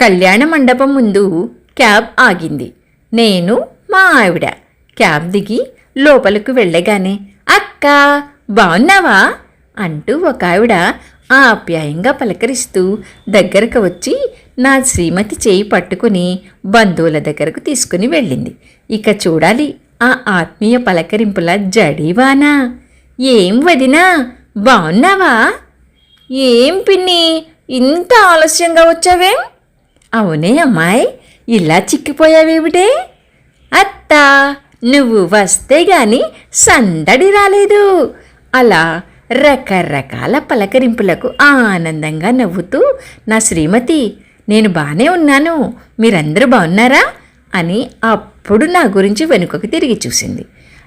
కళ్యాణ మండపం ముందు క్యాబ్ ఆగింది. నేను మా ఆవిడ. క్యాబ్ దిగి లోపలకు వెళ్ళగానే అక్క బాగున్నావా అంటూ ఒక ఆవిడ ఆప్యాయంగా పలకరిస్తూ దగ్గరకు వచ్చి నా శ్రీమతి చేయి పట్టుకుని బంధువుల దగ్గరకు తీసుకుని వెళ్ళింది. ఇక చూడాలి ఆ ఆత్మీయ పలకరింపుల జడీవానా. ఏం వదినా బాగున్నావా ఏం పిన్ని ఇంత ఆలస్యంగా వచ్చావేం? అవునే అమ్మాయి? ఇలా చిక్కిపోయావేమిటే? అత్త నువ్వు వస్తే గాని సందడి రాలేదు. అలా రకరకాల పలకరింపులకు ఆనందంగా నవ్వుతూ నా శ్రీమతి నేను బాగానే ఉన్నాను. మీరందరూ బాగున్నారా? అని అప్పుడు నా గురించి వెనుకకు తిరిగి చూసింది.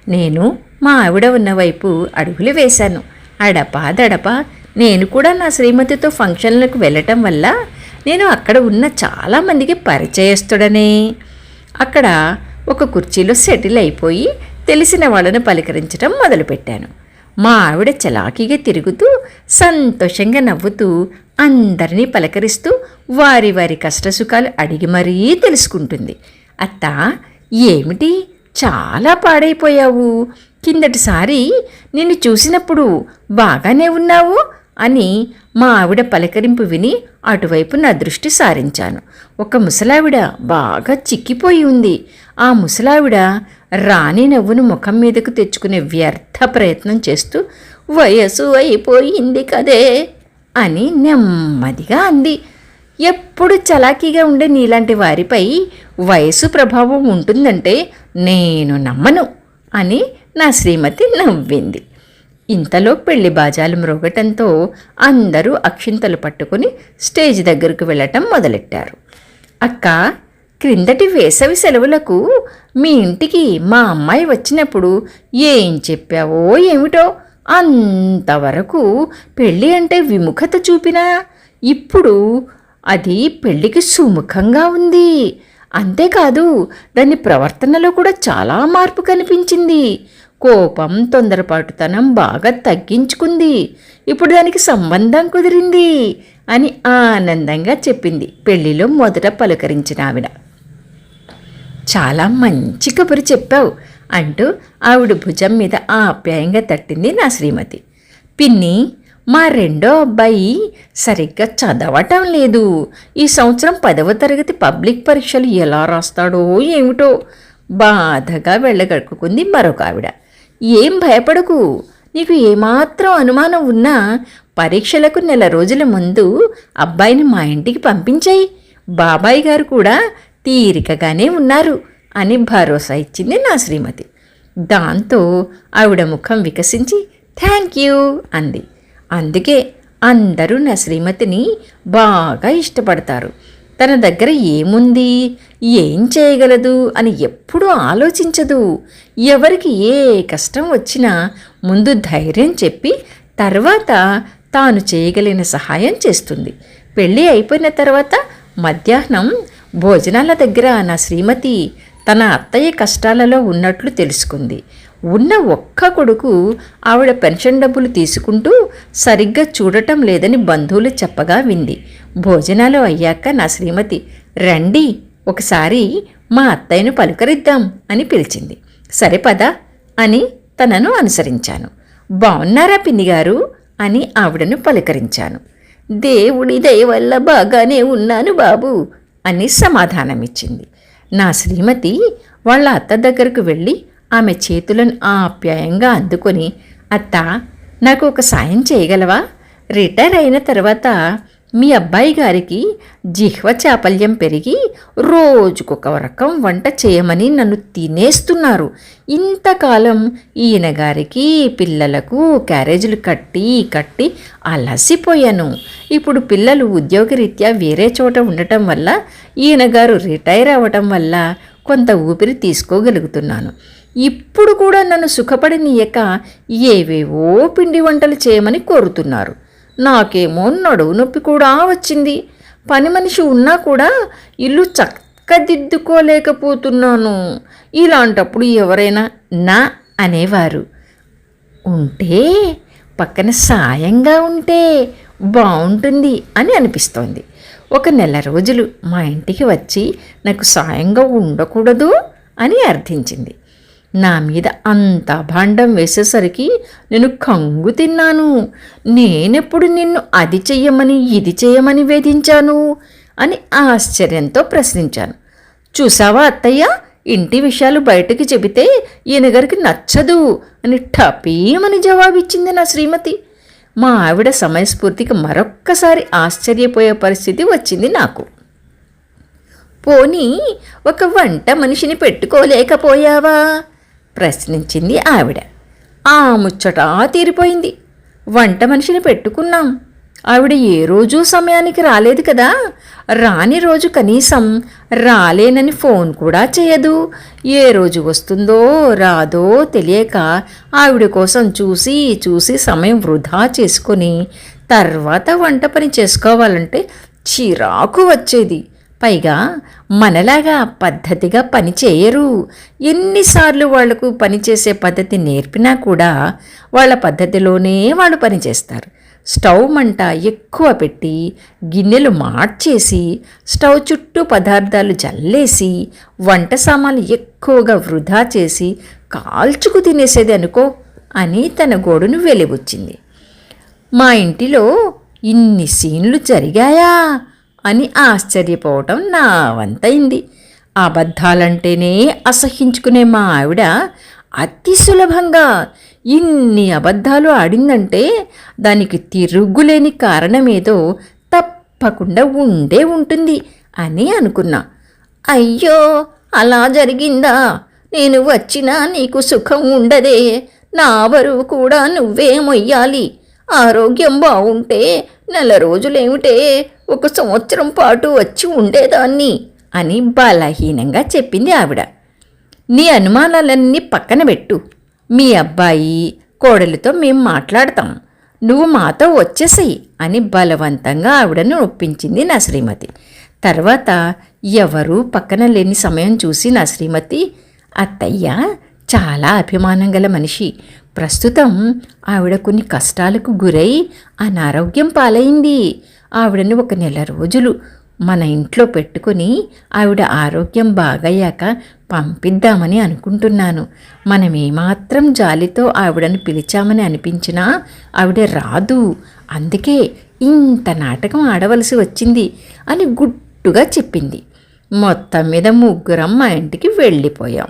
నేను మా ఆవిడ ఉన్న వైపు అడుగులు వేశాను. అడపా దడప నేను కూడా నా శ్రీమతితో ఫంక్షన్లకు వెళ్ళటం వల్ల నేను అక్కడ ఉన్న చాలామందికి పరిచయస్తుడనే. అక్కడ ఒక కుర్చీలో సెటిల్ అయిపోయి తెలిసిన వాళ్ళను పలకరించడం మొదలుపెట్టాను. మా ఆవిడ చలాకీగా తిరుగుతూ సంతోషంగా నవ్వుతూ అందరినీ పలకరిస్తూ వారి వారి కష్టసుఖాలు అడిగి మరీ తెలుసుకుంటుంది. అత్త ఏమిటి? చాలా పాడైపోయావు. కిందటిసారి నిన్ను చూసినప్పుడు బాగానే ఉన్నావు. అని మా ఆవిడ పలకరింపు విని అటువైపు నా దృష్టి సారించాను. ఒక ముసలావిడ బాగా చిక్కిపోయి ఉంది. ఆ ముసలావిడ రాణి నవ్వును ముఖం మీదకు తెచ్చుకునే వ్యర్థ ప్రయత్నం చేస్తూ వయసు అయిపోయింది కదే అని నెమ్మదిగా అంది. ఎప్పుడు చలాకీగా ఉండే నీలాంటి వారిపై వయసు ప్రభావం ఉంటుందంటే నేను నమ్మను అని నా శ్రీమతి నవ్వింది. ఇంతలో పెళ్ళి బాజాలు మ్రోగటంతో అందరూ అక్షింతలు పట్టుకుని స్టేజ్ దగ్గరకు వెళ్ళటం మొదలెట్టారు. అక్క క్రిందటి వేసవి సెలవులకు మీ ఇంటికి మా అమ్మాయి వచ్చినప్పుడు ఏం చెప్పావో ఏమిటో అంతవరకు పెళ్ళి అంటే విముఖత చూపినా ఇప్పుడు అది పెళ్ళికి సుముఖంగా ఉంది. అంతేకాదు దాని ప్రవర్తనలో కూడా చాలా మార్పు కనిపించింది. కోపం తొందరపాటుతనం బాగా తగ్గించుకుంది. ఇప్పుడు దానికి సంబంధం కుదిరింది అని ఆనందంగా చెప్పింది పెళ్ళిలో మొదట పలుకరించిన ఆవిడ. చాలా మంచి కబురు చెప్పావు అంటూ ఆవిడ భుజం మీద ఆప్యాయంగా తట్టింది నా శ్రీమతి. పిన్ని మా రెండో అబ్బాయి సరిగ్గా చదవటం లేదు. ఈ సంవత్సరం పదవ తరగతి పబ్లిక్ పరీక్షలు ఎలా రాస్తాడో ఏమిటో బాధగా వెళ్ళగడుకుంది మరొక ఆవిడ. ఏం భయపడకు. నీకు ఏమాత్రం అనుమానం ఉన్నా పరీక్షలకు నెల రోజుల ముందు అబ్బాయిని మా ఇంటికి పంపించాయి. బాబాయ్ గారు కూడా తీరికగానే ఉన్నారు అని భరోసా ఇచ్చింది నా శ్రీమతి. దాంతో ఆవిడ ముఖం వికసించి థ్యాంక్ యూ అంది. అందుకే అందరూ నా శ్రీమతిని బాగా ఇష్టపడతారు. తన దగ్గర ఏముంది? ఏం చేయగలదు? అని ఎప్పుడూ ఆలోచించదు. ఎవరికి ఏ కష్టం వచ్చినా ముందు ధైర్యం చెప్పి తర్వాత తాను చేయగలిగిన సహాయం చేస్తుంది. పెళ్ళి అయిపోయిన తర్వాత మధ్యాహ్నం భోజనాల దగ్గర నా శ్రీమతి తన అత్తయ్య కష్టాలలో ఉన్నట్లు తెలుసుకుంది. ఉన్న ఒక్క కొడుకు ఆవిడ పెన్షన్ డబ్బులు తీసుకుంటూ సరిగ్గా చూడటం లేదని బంధువులు చెప్పగా వింది. భోజనాలు అయ్యాక నా శ్రీమతి రండి ఒకసారి మా అత్తయ్యను పలుకరిద్దాం అని పిలిచింది. సరే పదా అని తనను అనుసరించాను. బాగున్నారా పిన్నిగారు అని ఆవిడను పలకరించాను. దేవుడి దయ వల్ల బాగానే ఉన్నాను బాబు అని సమాధానమిచ్చింది. నా శ్రీమతి వాళ్ళ అత్త దగ్గరకు వెళ్ళి ఆమె చేతులను ఆప్యాయంగా అందుకొని అత్త నాకు ఒక సాయం చేయగలవా? రిటైర్ అయిన తర్వాత మీ అబ్బాయి గారికి జిహ్వ చాపల్యం పెరిగి రోజుకొక రకం వంట చేయమని నన్ను తినేస్తున్నారు. ఇంతకాలం ఈయన గారికి పిల్లలకు క్యారేజీలు కట్టి కట్టి అలసిపోయాను. ఇప్పుడు పిల్లలు ఉద్యోగరీత్యా వేరే చోట ఉండటం వల్ల ఈయన గారు రిటైర్ అవ్వటం వల్ల కొంత ఊపిరి తీసుకోగలుగుతున్నాను. ఇప్పుడు కూడా నన్ను సుఖపడనీయక ఏవేవో పిండి వంటలు చేయమని కోరుతున్నారు. నాకేమో నడువు నొప్పి కూడా వచ్చింది. పని మనిషి ఉన్నా కూడా ఇల్లు చక్కదిద్దుకోలేకపోతున్నాను. ఇలాంటప్పుడు ఎవరైనా నా అనేవారు. ఉంటే పక్కన సాయంగా ఉంటే బాగుంటుంది అని అనిపిస్తోంది. ఒక నెల రోజులు మా ఇంటికి వచ్చి నాకు సాయంగా ఉండకూడదు అని అర్థించింది. నా మీద అంత భాండం వేసేసరికి నేను కంగు తిన్నాను. నేనెప్పుడు నిన్ను అది చెయ్యమని ఇది చెయ్యమని వేధించాను? అని ఆశ్చర్యంతో ప్రశ్నించాను. చూసావా అత్తయ్య? ఇంటి విషయాలు బయటకు చెబితే ఈయనగారికి నచ్చదు అని టపీమని జవాబిచ్చింది నా శ్రీమతి. మా ఆవిడ సమయస్ఫూర్తికి మరొక్కసారి ఆశ్చర్యపోయే పరిస్థితి వచ్చింది నాకు. పోనీ ఒక వంట మనిషిని పెట్టుకోలేకపోయావా? ప్రశ్నించింది ఆవిడ. ఆ ముచ్చట తీరిపోయింది. వంట మనిషిని పెట్టుకున్నాం. ఆవిడ ఏ రోజు సమయానికి రాలేదు కదా. రాని రోజు కనీసం రాలేనని ఫోన్ కూడా చేయదు. ఏ రోజు వస్తుందో రాదో తెలియక ఆవిడ కోసం చూసి చూసి సమయం వృధా చేసుకొని తర్వాత వంట పని చేసుకోవాలంటే చిరాకు వచ్చేది. పైగా మనలాగా పద్ధతిగా పని చేయరు. ఎన్నిసార్లు వాళ్ళకు పనిచేసే పద్ధతి నేర్పినా కూడా వాళ్ళ పద్ధతిలోనే వాళ్ళు పనిచేస్తారు స్టవ్ మంట ఎక్కువ పెట్టి గిన్నెలు మార్చేసి స్టవ్ చుట్టూ పదార్థాలు జల్లేసి వంట సామాన్లు ఎక్కువగా వృధా చేసి కాల్చుకు తినేసేది అనుకో అని తన గోడును వెలిబుచ్చింది. మా ఇంటిలో ఇన్ని సీన్లు జరిగాయా? అని ఆశ్చర్యపోవటం నా వంతైంది. అబద్ధాలంటేనే అసహించుకునే మా ఆవిడ అతి సులభంగా ఇన్ని అబద్ధాలు ఆడిందంటే దానికి తిరుగులేని కారణమేదో తప్పకుండా ఉండే ఉంటుంది అని అనుకున్నా. అయ్యో అలా జరిగిందా? నేను వచ్చినా నీకు సుఖం ఉండదే. నా బరువు కూడా నువ్వే మొయ్యాలి. ఆరోగ్యం బాగుంటే నెల రోజులేమిటే ఒక సంవత్సరం పాటు వచ్చి ఉండేదాన్ని అని బలహీనంగా చెప్పింది ఆవిడ. నీ అనుమానాలన్నీ పక్కన పెట్టు. మీ అబ్బాయి కోడలితో మేం మాట్లాడతాం. నువ్వు మాతో వచ్చేసేయి అని బలవంతంగా ఆవిడను ఒప్పించింది నా శ్రీమతి. తర్వాత ఎవరూ పక్కన లేని సమయం చూసి నా శ్రీమతి అత్తయ్య చాలా అభిమానం గల మనిషి. ప్రస్తుతం ఆవిడ కొన్ని కష్టాలకు గురై అనారోగ్యం పాలైంది. ఆవిడని ఒక నెల రోజులు మన ఇంట్లో పెట్టుకుని ఆవిడ ఆరోగ్యం బాగయ్యాక పంపిద్దామని అనుకుంటున్నాను. మనం ఏమాత్రం జాలితో ఆవిడను పిలిచామని అనిపించినా ఆవిడ రాదు. అందుకే ఇంత నాటకం ఆడవలసి వచ్చింది అని గుట్టుగా చెప్పింది. మొత్తం మీద ముగ్గురం మా ఇంటికి వెళ్ళిపోయాం.